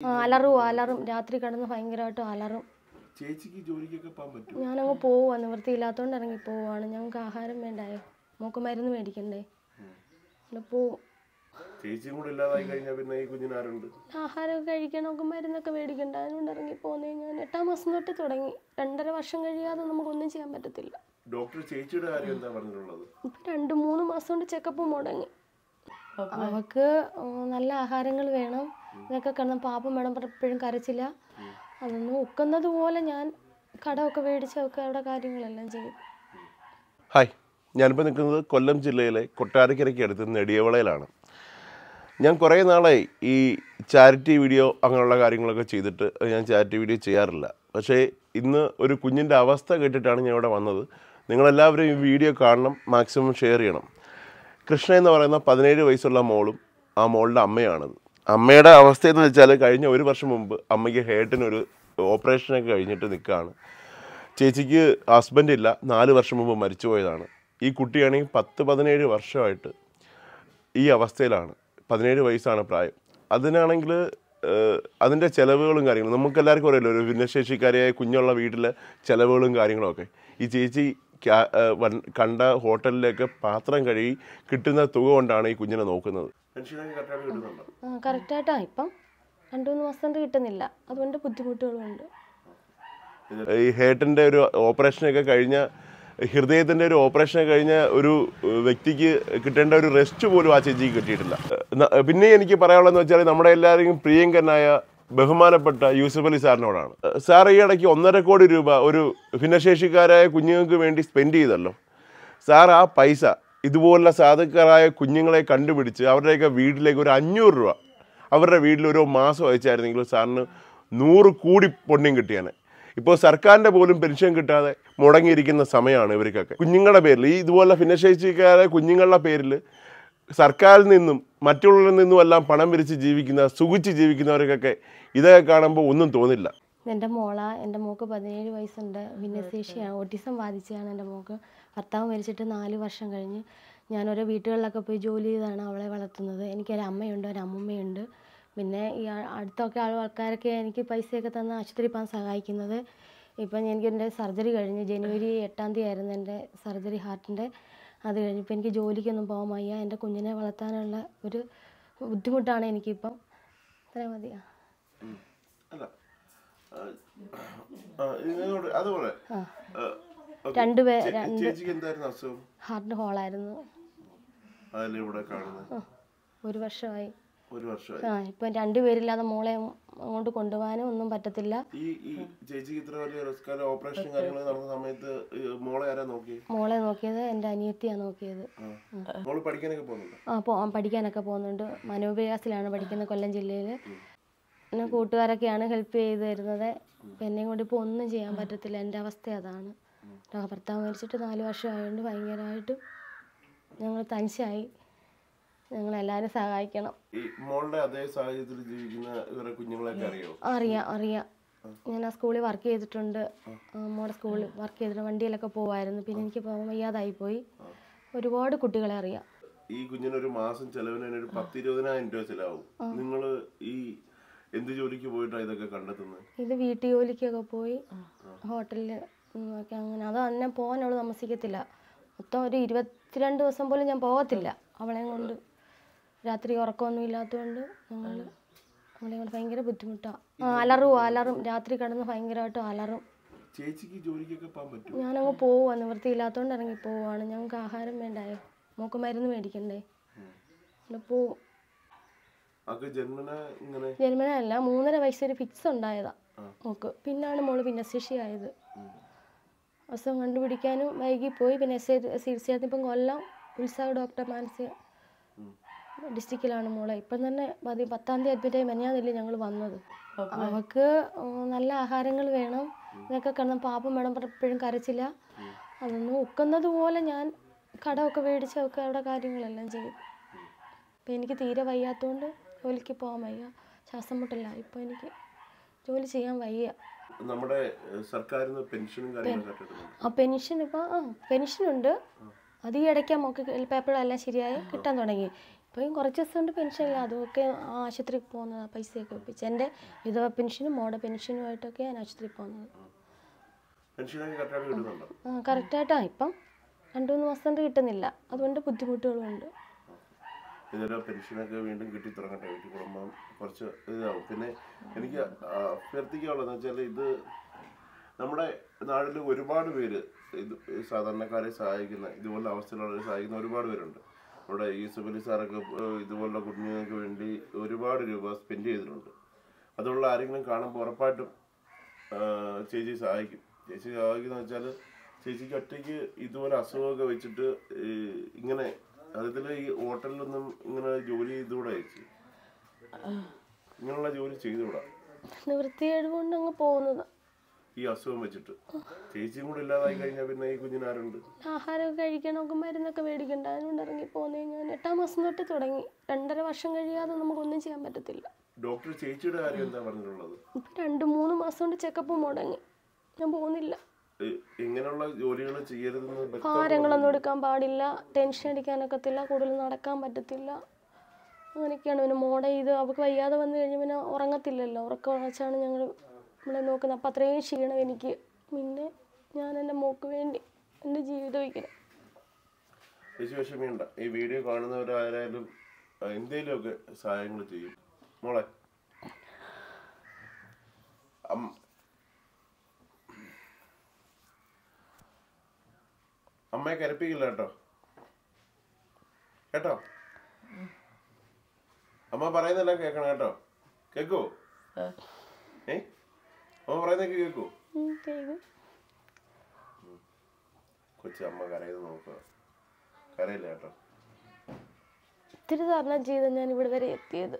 അലറും അലറും. രാത്രി കിടന്ന് ഭയങ്കരമായിട്ട് അലറും. ചേച്ചിക്ക് ജോലിക്കൊക്കെ പോകാൻ പറ്റും ഞാനങ്ങ് പോവാ. നിവൃത്തിയില്ലാത്തതുകൊണ്ട് ഇറങ്ങി പോവാണ്. ഞങ്ങൾക്ക് ആഹാരം വേണ്ടായോ? മോക്ക് മരുന്ന് മേടിക്കണ്ടേ? പിന്നെ പോവും. ചേച്ചിയും കൂടെ ഇല്ലാതായി കഴിഞ്ഞാൽ പിന്നെ ഈ കുഞ്ഞിന് ആരുണ്ട്? ആഹാരമൊക്കെ കഴിക്കണം. നമുക്ക് മരുന്നൊക്കെ മേടിക്കണ്ട. അതുകൊണ്ട് ഇറങ്ങി പോന്നേ ഞാൻ എട്ടാം മാസം തൊട്ട് തുടങ്ങി. രണ്ടര വർഷം കഴിയാതെ നമുക്കൊന്നും ചെയ്യാൻ പറ്റത്തില്ല. ഡോക്ടർ ചേച്ചിയുടെ കാര്യം എന്താ പറഞ്ഞിട്ടുള്ളത്? ഇപ്പൊ രണ്ട് മൂന്ന് മാസം കൊണ്ട് ചെക്കപ്പ് മുടങ്ങി. അവൾക്ക് നല്ല ആഹാരങ്ങൾ വേണം. എന്നൊക്കെ കിടന്ന് പാപ്പം വേണം പറഞ്ഞ് എപ്പോഴും കരച്ചില്ല. അതൊന്നും ഒക്കുന്നത് പോലെ ഞാൻ കടമൊക്കെ മേടിച്ച് അവൾക്ക് അവിടെ കാര്യങ്ങളെല്ലാം ചെയ്യും. ഹായ്. ഞാനിപ്പോൾ നിൽക്കുന്നത് കൊല്ലം ജില്ലയിലെ കൊട്ടാരക്കരയ്ക്ക് അടുത്ത് നെടിയവളയിലാണ്. ഞാൻ കുറേ നാളായി ഈ ചാരിറ്റി വീഡിയോ അങ്ങനെയുള്ള കാര്യങ്ങളൊക്കെ ചെയ്തിട്ട് ഞാൻ ചാരിറ്റി വീഡിയോ ചെയ്യാറില്ല. പക്ഷേ ഇന്ന് ഒരു കുഞ്ഞിന്റെ അവസ്ഥ കേട്ടിട്ടാണ് ഞാൻ ഇവിടെ വന്നത്. നിങ്ങളെല്ലാവരും ഈ വീഡിയോ കാണണം മാക്സിമം ഷെയർ ചെയ്യണം. കൃഷ്ണ എന്ന് പറയുന്ന പതിനേഴ് വയസ്സുള്ള മോളും ആ മോളുടെ അമ്മയാണത്. അമ്മയുടെ അവസ്ഥയെന്ന് വെച്ചാൽ കഴിഞ്ഞ ഒരു വർഷം മുമ്പ് അമ്മയ്ക്ക് ഹേട്ടിനൊരു ഓപ്പറേഷനൊക്കെ കഴിഞ്ഞിട്ട് നിൽക്കുകയാണ് ചേച്ചിക്ക് ഹസ്ബൻഡ് ഇല്ല നാല് വർഷം മുമ്പ് മരിച്ചുപോയതാണ്. ഈ കുട്ടിയാണെങ്കിൽ പത്ത് പതിനേഴ് വർഷമായിട്ട് ഈ അവസ്ഥയിലാണ്. പതിനേഴ് വയസ്സാണ് പ്രായം. അതിനാണെങ്കിൽ അതിന്റെ ചിലവുകളും കാര്യങ്ങളും നമുക്കെല്ലാവർക്കും അറിയില്ല ഒരു ഭിന്നശേഷിക്കാരിയായ കുഞ്ഞുള്ള വീട്ടിലെ ചിലവുകളും കാര്യങ്ങളൊക്കെ. ഈ ചേച്ചി കണ്ട ഹോട്ടലിലേക്ക് പാത്രം കഴുകി കിട്ടുന്ന തുക കൊണ്ടാണ് ഈ കുഞ്ഞിനെ നോക്കുന്നത്. കറക്റ്റായിട്ടാ. ഇപ്പം രണ്ട് മൂന്ന് മാസം കിട്ടുന്നില്ല. അതുകൊണ്ട് ബുദ്ധിമുട്ടുകളുണ്ട്. ഈ ഹേർട്ടിന്റെ ഒരു ഓപ്പറേഷനൊക്കെ കഴിഞ്ഞ ഹൃദയത്തിന്റെ ഒരു ഓപ്പറേഷൻ കഴിഞ്ഞ ഒരു വ്യക്തിക്ക് കിട്ടേണ്ട ഒരു റെസ്റ്റ് പോലും ആ ചേച്ചിക്ക് കിട്ടിയിട്ടില്ല. പിന്നെ എനിക്ക് പറയാനുള്ളതെന്ന് വെച്ചാൽ നമ്മുടെ എല്ലാവരെയും പ്രിയങ്കരനായ ബഹുമാനപ്പെട്ട യൂസഫ് അലി സാറിനോടാണ്. സാർ ഈ ഇടയ്ക്ക് ഒന്നര കോടി രൂപ ഒരു ഭിന്നശേഷിക്കാരായ കുഞ്ഞുങ്ങൾക്ക് വേണ്ടി സ്പെൻഡ് ചെയ്തല്ലോ. സാർ ആ പൈസ ഇതുപോലുള്ള സാധുക്കാരായ കുഞ്ഞുങ്ങളെ കണ്ടുപിടിച്ച് അവരുടെയൊക്കെ വീട്ടിലേക്ക് ഒരു അഞ്ഞൂറ് രൂപ അവരുടെ വീട്ടിൽ ഓരോ മാസം അയച്ചായിരുന്നെങ്കിൽ സാറിന് നൂറ് കൂടി പൊണ്ണ്യം കിട്ടിയാണ് ഇപ്പോൾ സർക്കാരിന്റെ പോലും പെൻഷൻ കിട്ടാതെ മുടങ്ങിയിരിക്കുന്ന സമയമാണ് ഇവർക്കൊക്കെ. കുഞ്ഞുങ്ങളുടെ പേരിൽ ഈ ഇതുപോലെ ഭിന്നശേഷിക്കാരെ കുഞ്ഞുങ്ങളുടെ പേരിൽ സർക്കാരിൽ നിന്നും മറ്റുള്ളവരിൽ നിന്നും എല്ലാം പണം വിരിച്ച് ജീവിക്കുന്ന സുഖിച്ച് ജീവിക്കുന്നവർക്കൊക്കെ ഇതൊക്കെ കാണുമ്പോൾ ഒന്നും തോന്നില്ല. എന്റെ മോള എന്റെ മോക്ക് പതിനേഴ് വയസ്സുണ്ട്. ഭിന്നശേഷിയാണ് ഓട്ടിസം ബാധിച്ചതാണ് എന്റെ മോക്ക്. ഭർത്താവ് മരിച്ചിട്ട് നാല് വർഷം കഴിഞ്ഞ് ഞാൻ ഓരോ വീട്ടുകളിലൊക്കെ പോയി ജോലി ചെയ്താണ് അവളെ വളർത്തുന്നത്. എനിക്കൊരു അമ്മയുണ്ട് ഒരു അമ്മൂമ്മയുണ്ട്. പിന്നെ ഈ അടുത്തൊക്കെ ആൾ- ആൾക്കാരൊക്കെ എനിക്ക് പൈസയൊക്കെ തന്ന് ആശുപത്രി പോകാൻ സഹായിക്കുന്നത്. ഇപ്പം എനിക്ക് എന്റെ സർജറി കഴിഞ്ഞ് ജനുവരി എട്ടാം തീയതി ആയിരുന്നു എന്റെ സർജറി ഹാർട്ടിന്റെ. അത് കഴിഞ്ഞപ്പോൾ എനിക്ക് ജോലിക്കൊന്നും പോകാൻ വയ്യ. എന്റെ കുഞ്ഞിനെ വളർത്താനുള്ള ഒരു ബുദ്ധിമുട്ടാണ് എനിക്കിപ്പം. അത്ര മതിയാ. ഹാർട്ട് ഹോളായിരുന്നു. ഇവിടെ കാണുന്നത്? ഒരു വർഷമായി. ഒരു വർഷമായി. ആ ഇപ്പം രണ്ടുപേരില്ലാതെ മോളെ അങ്ങോട്ട് കൊണ്ടുപോകാനും ഒന്നും പറ്റത്തില്ല. ഈ ഈ ചേച്ചിക്ക് ഇത്ര വലിയ റിസ്ക് ഓപ്പറേഷൻ കാര്യങ്ങൾ നടന്ന സമയത്ത് മോളെ ആരാ മോളെ നോക്കിയത് എന്റെ അനിയത്തിയാണ് നോക്കിയത്. മോൾ പഠിക്കാനൊക്കെ പോകുന്നുണ്ടോ? ആ പോ പഠിക്കാനൊക്കെ പോകുന്നുണ്ട്. മനോവികാസിലാണ് പഠിക്കുന്നത് കൊല്ലം ജില്ലയിൽ പിന്നെ കൂട്ടുകാരൊക്കെയാണ് ഹെൽപ്പ് ചെയ്ത് തരുന്നത്. എന്നെയും കൊണ്ട് ഇപ്പോൾ ഒന്നും ചെയ്യാൻ പറ്റത്തില്ല. എന്റെ അവസ്ഥ അതാണ്. ഭർത്താവ് മരിച്ചിട്ട് നാല് വർഷമായതുകൊണ്ട് ഭയങ്കരമായിട്ട് ഞങ്ങൾ തനിച്ചായി. ഞങ്ങളെല്ലാവരും സഹായിക്കണം. ഈ മോളുടെ അതേ സാഹചര്യത്തിൽ ജീവിക്കുന്ന ഇവരെ കുഞ്ഞുങ്ങളൊക്കെ അറിയോ? അറിയാം അറിയാം. ഞാൻ ആ സ്കൂളിൽ വർക്ക് ചെയ്തിട്ടുണ്ട്. മോളുടെ സ്കൂളിൽ വർക്ക് ചെയ്തിട്ട് വണ്ടിയിലൊക്കെ പോവായിരുന്നു. പിന്നെ എനിക്ക് പോകാൻ വയ്യാതായി പോയി. ഒരുപാട് കുട്ടികളെ അറിയാം. ഈ കുഞ്ഞിന് ഒരു മാസം ചെലവിന് ഒരു പത്ത് ഇരുപതിനായിരം രൂപ ചെലവാകും. നിങ്ങൾ ഈ എന്ത് ജോലിക്ക് പോയിട്ടാണ് ഇതൊക്കെ കണ്ടെത്തുന്നത്? ഇത് വീട്ടു ജോലിക്കൊക്കെ പോയി ഹോട്ടലിൽ ഒക്കെ അങ്ങനെ. അത് തന്നെ പോകാൻ അവൾ താമസിക്കത്തില്ല. മൊത്തം ഒരു ഇരുപത്തിരണ്ട് ദിവസം പോലും ഞാൻ പോകത്തില്ല. അവളെ കൊണ്ട്. രാത്രി ഉറക്കമൊന്നും ഇല്ലാത്തതുകൊണ്ട് ഞങ്ങൾ നമ്മളെ കൊണ്ട് ഭയങ്കര ബുദ്ധിമുട്ടാണ് അലറും അലറും. രാത്രി കിടന്ന് ഭയങ്കരമായിട്ട് അലറും. ചേച്ചിക്ക് ജോലിക്കൊക്കെ പോകാൻ പറ്റും ഞാനങ്ങ് പോവുക നിവൃത്തിയില്ലാത്തതുകൊണ്ട് ഇറങ്ങി പോവുകയാണ് ഞങ്ങൾക്ക് ആഹാരം വേണ്ടായോ? മോക്ക് മരുന്ന് മേടിക്കണ്ടേ? പോവും. ജന്മന അല്ല മൂന്നര വയസ്സൊരു ഫിക്സ് ഉണ്ടായതാ മോക്ക്. പിന്നാണ് മോൾ ഭിന്നശേഷി ആയത്. അസുഖം കണ്ടുപിടിക്കാനും വൈകി പോയി. പിന്നെ എസ് ഐ ചികിത്സ ഇപ്പം കൊല്ലം ഉത്സവ ഡോക്ടർ മാനസിക ഡിസ്ട്രിക്റ്റിലാണ് മോളെ. ഇപ്പം തന്നെ പതി പത്താം തീയതി അഡ്മിറ്റായി മെഞ്ഞാന്നില്ലേ ഞങ്ങൾ വന്നത്. അവൾക്ക് നല്ല ആഹാരങ്ങൾ വേണം. ഇതൊക്കെ കിടന്ന് പാപ്പം വേണം പറഞ്ഞ് എപ്പോഴും കരച്ചില്ല. അതൊന്നും ഒക്കുന്നത് പോലെ ഞാൻ കടമൊക്കെ മേടിച്ച് അവൾക്ക് അവിടെ കാര്യങ്ങളെല്ലാം ചെയ്യും. അപ്പം എനിക്ക് തീരെ വയ്യാത്തതുകൊണ്ട് ജോലിക്ക് പോകാൻ വയ്യ. ശ്വാസം മുട്ടില്ല ഇപ്പോൾ എനിക്ക് ജോലി ചെയ്യാൻ വയ്യ. നമ്മുടെ സർക്കാരിന് പെൻഷനും ആ പെൻഷൻ ഇപ്പം ആ പെൻഷനുണ്ട്. അത് ഈ ഇടയ്ക്ക് നമുക്ക് പേപ്പറെല്ലാം ശരിയായി കിട്ടാൻ തുടങ്ങി. ഇപ്പം കുറച്ച് ദിവസം കൊണ്ട് പെൻഷൻ ഇല്ല. അതൊക്കെ ആശുപത്രിയിൽ പോകുന്നത് പൈസയൊക്കെ ഒപ്പിച്ച് എന്റെ വിധവ പെൻഷനും മോഡ പെൻഷനുമായിട്ടൊക്കെ ഞാൻ ആശുപത്രിയിൽ പോകുന്നത്. കറക്റ്റായിട്ടാണ് ഇപ്പം രണ്ടു മൂന്ന് മാസം കൊണ്ട് കിട്ടുന്നില്ല. അതുകൊണ്ട് ബുദ്ധിമുട്ടുകളുമുണ്ട് ഇതൊരു പെൻഷനൊക്കെ വീണ്ടും കിട്ടി തുടങ്ങട്ടെ. വീട്ടിൽ കുടുംബം കുറച്ച് ഇതാവും. പിന്നെ എനിക്ക് അഭ്യർത്ഥിക്കാനുള്ളതെന്ന് വെച്ചാൽ ഇത് നമ്മുടെ നാട്ടിൽ ഒരുപാട് പേര് ഇത് സാധാരണക്കാരെ സഹായിക്കുന്ന ഇതുപോലുള്ള അവസ്ഥയിലുള്ളവരെ സഹായിക്കുന്ന ഒരുപാട് പേരുണ്ട്. നമ്മുടെ ഈ സുബലി സാറൊക്കെ ഇതുപോലുള്ള കുഞ്ഞുങ്ങൾക്ക് വേണ്ടി ഒരുപാട് രൂപ സ്പെൻഡ് ചെയ്തിട്ടുണ്ട്. അതുള്ള ആരെങ്കിലും കാണുമ്പോൾ ഉറപ്പായിട്ടും ചേച്ചി സഹായിക്കും. ചേച്ചി സഹായിക്കുന്ന വെച്ചാൽ ചേച്ചിക്ക് ഒറ്റയ്ക്ക് ഇതുപോലെ അസുഖമൊക്കെ വെച്ചിട്ട് ഇങ്ങനെ അതിൽ ഈ ഹോട്ടലിലൊന്നും ഇങ്ങനെ ജോലി ചെയ്തുകൂടാ ചേച്ചി? ഇങ്ങനെയുള്ള ജോലി ചെയ്തുകൂടാ? നിവൃത്തികേട് കൊണ്ട് അങ്ങ് പോകുന്നത്. ഈ അസുഖം വെച്ചിട്ട്. ചേച്ചിയും കൂടെ ഇല്ലാതായി കഴിഞ്ഞാൽ പിന്നെ ഈ കുഞ്ഞിനാരുണ്ട് ആഹാരമൊക്കെ കഴിക്കണമൊക്കെ മരുന്നൊക്കെ മേടിക്കണ്ട. അതുകൊണ്ട് ഇറങ്ങി പോന്നേ ഞാൻ. എട്ടാം മാസം തൊട്ട് തുടങ്ങി. രണ്ടര വർഷം കഴിയാതെ നമുക്കൊന്നും ചെയ്യാൻ പറ്റത്തില്ല. ഡോക്ടർ ചേച്ചിയുടെ കാര്യം എന്താ പറഞ്ഞിട്ടുള്ളത്? ഇപ്പൊ രണ്ട് മൂന്ന് മാസം കൊണ്ട് ചെക്കപ്പ് മുടങ്ങി. ഞാൻ പോകുന്നില്ല ഇങ്ങനെയുള്ള ജോലികൾ ചെയ്യരുതെന്ന് ഭാരങ്ങളൊന്നും എടുക്കാൻ പാടില്ല. ടെൻഷൻ അടിക്കാനൊക്കത്തില്ല. കൂടുതൽ നടക്കാൻ പറ്റത്തില്ല. അങ്ങനെയൊക്കെയാണ്. പിന്നെ മോടെ ഇത് അവൾക്ക് വയ്യാതെ വന്നു കഴിഞ്ഞാൽ പിന്നെ ഉറങ്ങത്തില്ലല്ലോ. ഉറക്കം ഉറച്ചാണ് ഞങ്ങൾ നമ്മളെ നോക്കുന്നത് അപ്പം അത്രയും ക്ഷീണം എനിക്ക്. പിന്നെ ഞാൻ എന്റെ മോക്ക് വേണ്ടി എന്റെ ജീവിതം വയ്ക്കണം. ചേച്ചി വിഷമിയുണ്ട ഈ വീഡിയോ കാണുന്നവരായാലും എന്തെങ്കിലുമൊക്കെ സഹായങ്ങൾ ചെയ്യും. മോളെ. അമ്മയെ കരപ്പിക്കില്ല കേട്ടോ. കേട്ടോ? അമ്മ പറയുന്നെല്ലാം കേക്കണം കേട്ടോ. കേക്കോ ഏ? അമ്മ പറയുന്നൊക്കെ കേൾക്കൂ കൊച്ചു അമ്മ കരയത് നോക്കുക കരയില്ല കേട്ടോ. ഇത്തിരി തരണം ചെയ്ത് ഞാൻ ഇവിടെ വരെ എത്തിയത്.